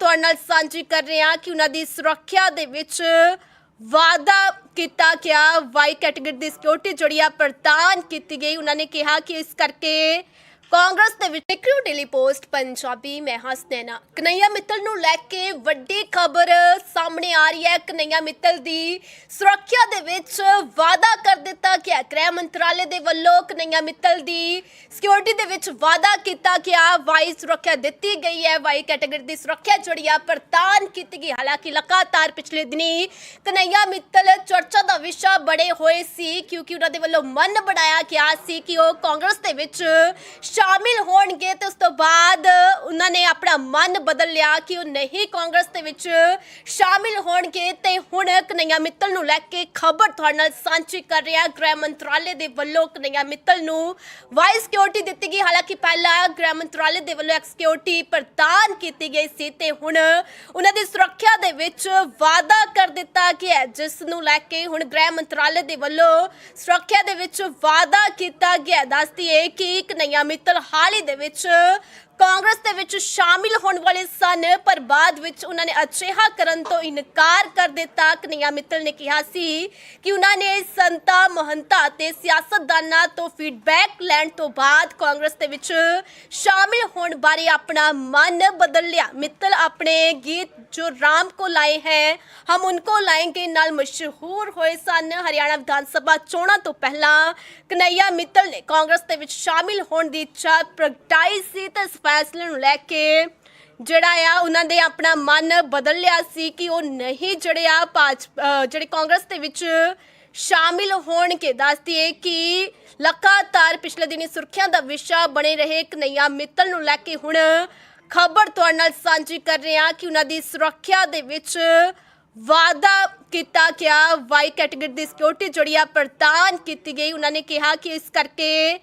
ਤੁਹਾਡੇ ਨਾਲ ਸਾਂਝੀ ਕਰ ਰਹੇ ਹਾਂ ਕਿ ਉਹਨਾਂ ਦੀ ਸੁਰੱਖਿਆ ਦੇ ਵਿੱਚ ਵਾਅਦਾ ਕੀਤਾ ਗਿਆ। ਵਾਈ ਕੈਟਾਗਰੀ ਦੀ ਸਿਕਿਉਰਿਟੀ ਜਿਹੜੀ ਆ, ਪ੍ਰਦਾਨ ਕੀਤੀ ਗਈ। ਉਹਨਾਂ ਨੇ ਕਿਹਾ ਕਿ ਇਸ ਕਰਕੇ ਕਾਂਗਰਸ ਦੇ ਵਿੱਚ ਟਿਕਰੂ ਡੇਲੀ ਪੋਸਟ ਪੰਜਾਬੀ, ਮੈਂ ਹਸਨੈਨਾ ਕਨਈਆ ਮਿੱਤਲ ਨੂੰ ਲੈ ਕੇ ਵੱਡੀ ਖਬਰ ਸਾਹਮਣੇ ਆ ਰਹੀ ਹੈ। ਕਨਈਆ ਮਿੱਤਲ ਦੀ ਸੁਰੱਖਿਆ ਦੇ ਵਿੱਚ ਵਾਅਦਾ ਕਰ ਦਿੱਤਾ ਗਿਆ। ਗ੍ਰਹਿ ਮੰਤਰਾਲੇ ਦੇ ਵੱਲੋਂ ਕਨਈਆ ਮਿੱਤਲ ਦੀ ਸਿਕਿਉਰਿਟੀ ਦੇ ਵਿੱਚ ਵਾਅਦਾ ਕੀਤਾ ਗਿਆ। ਵਾਈ ਸੁਰੱਖਿਆ ਦਿੱਤੀ ਗਈ ਹੈ। ਵਾਈ ਕੈਟਾਗਰੀ ਦੀ ਸੁਰੱਖਿਆ ਜਿਹੜੀ ਆ ਪ੍ਰਦਾਨ ਕੀਤੀ ਗਈ। ਹਾਲਾਂਕਿ ਲਗਾਤਾਰ ਪਿਛਲੇ ਦਿਨੀ ਕਨਈਆ ਮਿੱਤਲ ਚਰਚਾ ਦਾ ਵਿਸ਼ਾ ਬੜੇ ਹੋਏ ਸੀ, ਕਿਉਂਕਿ ਉਹਨਾਂ ਦੇ ਵੱਲੋਂ ਮਨ ਬਣਾਇਆ ਗਿਆ ਸੀ ਕਿ ਉਹ ਕਾਂਗਰਸ ਦੇ ਵਿੱਚ ਸ਼ਾਮਿਲ ਹੋਣਗੇ ਤੇ ਉਸ ਤੋਂ ਬਾਅਦ ਉਹਨਾਂ ਨੇ ਆਪਣਾ ਮਨ ਬਦਲ ਲਿਆ ਕਿ ਉਹ ਨਹੀਂ ਕਾਂਗਰਸ ਦੇ ਵਿੱਚ ਸ਼ਾਮਿਲ ਹੋਣਗੇ ਤੇ ਹੁਣ ਕਨਈਆ ਮਿੱਤਲ ਨੂੰ ਲੈ ਕੇ ਖਬਰ ਤੁਹਾਡੇ ਨਾਲ ਸਾਂਝੀ ਕਰ ਰਿਹਾ ਗ੍ਰਹਿ ਮੰਤਰਾਲੇ ਦੇ ਵੱਲੋਂ ਕਨਈਆ ਮਿੱਤਲ ਨੂੰ ਵਾਈ ਸਿਕਿਉਰਿਟੀ ਦਿੱਤੀ ਗਈ। ਹਾਲਾਂਕਿ ਪਹਿਲਾਂ ਗ੍ਰਹਿ ਮੰਤਰਾਲੇ ਦੇ ਵੱਲੋਂ ਇੱਕ ਸਿਕਿਉਰਿਟੀ ਪ੍ਰਦਾਨ ਕੀਤੀ ਗਈ ਸੀ ਤੇ ਹੁਣ ਉਹਨਾਂ ਦੀ ਸੁਰੱਖਿਆ ਦੇ ਵਿੱਚ ਵਾਅਦਾ ਕਰ ਦਿੱਤਾ ਗਿਆ ਹੈ, ਜਿਸ ਨੂੰ ਲੈ ਕੇ ਹੁਣ ਗ੍ਰਹਿ ਮੰਤਰਾਲੇ ਦੇ ਵੱਲੋਂ ਸੁਰੱਖਿਆ ਦੇ ਵਿੱਚ ਵਾਅਦਾ ਕੀਤਾ ਗਿਆ। ਦੱਸਦੀ ਹੈ ਕਿ ਕਨਈਆ ਮਿੱਤਲ ਹਾਲ ਹੀ ਦੇ ਵਿੱਚ ਕਾਂਗਰਸ ਦੇ ਵਿੱਚ ਸ਼ਾਮਿਲ ਹੋਣ ਵਾਲੇ ਸਨ, ਪਰ ਬਾਅਦ ਵਿੱਚ ਉਹਨਾਂ ਨੇ ਅਜਿਹਾ ਕਰਨ ਤੋਂ ਇਨਕਾਰ ਕਰ ਦਿੱਤਾ। ਕਨਈਆ ਮਿੱਤਲ ਨੇ ਕਿਹਾ ਸੀ ਕਿ ਉਹਨਾਂ ਨੇ ਸੰਤਾ ਮਹੰਤਾ ਤੇ ਸਿਆਸਤਦਾਨਾਂ ਤੋਂ ਫੀਡਬੈਕ ਲੈਣ ਤੋਂ ਬਾਅਦ ਕਾਂਗਰਸ ਦੇ ਵਿੱਚ ਸ਼ਾਮਿਲ ਹੋਣ ਬਾਰੇ ਆਪਣਾ ਮਨ ਬਦਲ ਲਿਆ। ਮਿੱਤਲ ਆਪਣੇ ਗੀਤ ਜੋ ਰਾਮ ਕੋ ਲਾਏ ਹੈ, ਹਮ ਉनको ਲਾਏਂਗੇ ਨਾਲ ਮਸ਼ਹੂਰ ਹੋਏ ਸਨ। ਹਰਿਆਣਾ ਵਿਧਾਨ ਸਭਾ ਚੋਣਾਂ ਤੋਂ ਪਹਿਲਾਂ ਕਨਈਆ ਮਿੱਤਲ ਨੇ ਕਾਂਗਰਸ ਦੇ ਵਿੱਚ ਸ਼ਾਮਿਲ ਹੋਣ ਦੀ ਇੱਛਾ ਪ੍ਰਗਟਾਈ ਸੀ ਤੇ ਇਸ ਫੈਸਲੇ ਨੂੰ ਲੈ ਕੇ ਜਿਹੜਾ ਆ, ਉਹਨਾਂ ਦੇ ਆਪਣਾ ਮਨ ਬਦਲ ਲਿਆ ਸੀ ਕਿ ਉਹ ਨਹੀਂ ਜਿਹੜੇ ਆ ਭਾਜਪਾ ਜਿਹੜੇ ਕਾਂਗਰਸ ਦੇ ਵਿੱਚ ਸ਼ਾਮਿਲ ਹੋਣਗੇ। ਦੱਸਦੀ ਹੈ ਕਿ ਲਗਾਤਾਰ ਪਿਛਲੇ ਦਿਨੀ ਸੁਰੱਖਿਆ ਦਾ ਵਿਸ਼ਾ ਬਣੇ ਰਹੇ ਕਨਈਆ ਮਿੱਤਲ ਨੂੰ ਲੈ ਕੇ ਹੁਣ ਖਬਰ ਤੁਹਾਡੇ ਨਾਲ ਸਾਂਝੀ ਕਰ ਰਹੇ ਹਾਂ ਕਿ ਉਹਨਾਂ ਦੀ ਸੁਰੱਖਿਆ ਦੇ ਵਿੱਚ ਵਾਅਦਾ ਕੀਤਾ ਗਿਆ। ਵਾਈ ਕੈਟਾਗਰੀ ਦੀ ਸਿਕਿਉਰਿਟੀ ਜਿਹੜੀ ਆ ਪ੍ਰਦਾਨ ਕੀਤੀ ਗਈ। ਉਹਨਾਂ ਨੇ ਕਿਹਾ ਕਿ ਇਸ ਕਰਕੇ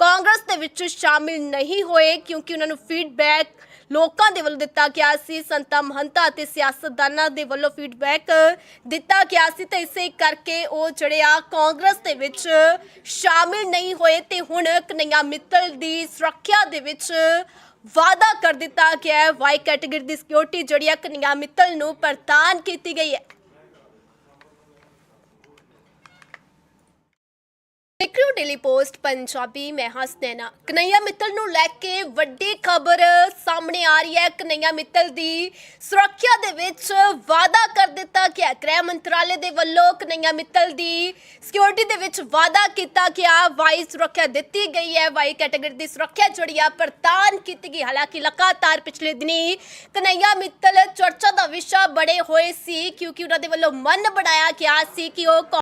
ਕਾਂਗਰਸ ਦੇ ਵਿੱਚ ਸ਼ਾਮਿਲ ਨਹੀਂ ਹੋਏ ਕਿਉਂਕਿ ਉਹਨਾਂ ਨੂੰ ਫੀਡਬੈਕ ਲੋਕਾਂ ਦੇ ਵੱਲੋਂ ਦਿੱਤਾ ਗਿਆ ਸੀ। ਸੰਤਾ ਮਹੰਤਾ ਅਤੇ ਸਿਆਸਤਦਾਨਾਂ ਦੇ ਵੱਲੋਂ ਫੀਡਬੈਕ ਦਿੱਤਾ ਗਿਆ ਸੀ ਤੇ ਇਸੇ ਕਰਕੇ ਉਹ ਜਿਹੜੇ ਆ ਕਾਂਗਰਸ ਦੇ ਵਿੱਚ ਸ਼ਾਮਿਲ ਨਹੀਂ ਹੋਏ ਤੇ ਹੁਣ ਕਨਈਆ ਮਿੱਤਲ ਦੀ ਸੁਰੱਖਿਆ ਦੇ ਵਿੱਚ ਵਾਅਦਾ ਕਰ ਦਿੱਤਾ ਗਿਆ ਹੈ। ਵਾਈ ਕੈਟਾਗਰੀ ਦੀ ਸਿਕਿਉਰਿਟੀ ਜਿਹੜੀ ਆ ਕਨਈਆ ਮਿੱਤਲ ਨੂੰ ਪ੍ਰਦਾਨ ਕੀਤੀ ਗਈ ਹੈ ਟਿਕਰੂ ਡੇਲੀ ਪੋਸਟ ਪੰਜਾਬੀ ਮੈਂ ਹਸਨੈਨਾ ਕਨਈਆ ਮਿੱਤਲ ਨੂੰ ਲੈ ਕੇ ਵੱਡੀ ਖਬਰ ਸਾਹਮਣੇ ਆ ਰਹੀ ਹੈ। ਕਨਈਆ ਮਿੱਤਲ ਦੀ ਸੁਰੱਖਿਆ ਦੇ ਵਿੱਚ ਵਾਅਦਾ ਕਰ ਦਿੱਤਾ ਗਿਆ। ਗ੍ਰਹਿ ਮੰਤਰਾਲੇ ਦੇ ਵੱਲੋਂ ਕਨਈਆ ਮਿੱਤਲ ਦੀ ਸਿਕਿਉਰਿਟੀ ਦੇ ਵਿੱਚ ਵਾਅਦਾ ਕੀਤਾ ਗਿਆ। ਵਾਈ ਸੁਰੱਖਿਆ ਦਿੱਤੀ ਗਈ ਹੈ। ਵਾਈ ਕੈਟਾਗਰੀ ਦੀ ਸੁਰੱਖਿਆ ਜਿਹੜੀ ਆ, ਪ੍ਰਦਾਨ ਕੀਤੀ ਗਈ। ਹਾਲਾਂਕਿ ਲਗਾਤਾਰ ਪਿਛਲੇ ਦਿਨੀ ਕਨਈਆ ਮਿੱਤਲ ਚਰਚਾ ਦਾ ਵਿਸ਼ਾ ਬੜੇ ਹੋਏ ਸੀ, ਕਿਉਂਕਿ ਉਹਨਾਂ ਦੇ ਵੱਲੋਂ ਮਨ ਬਣਾਇਆ ਗਿਆ ਸੀ ਕਿ ਉਹ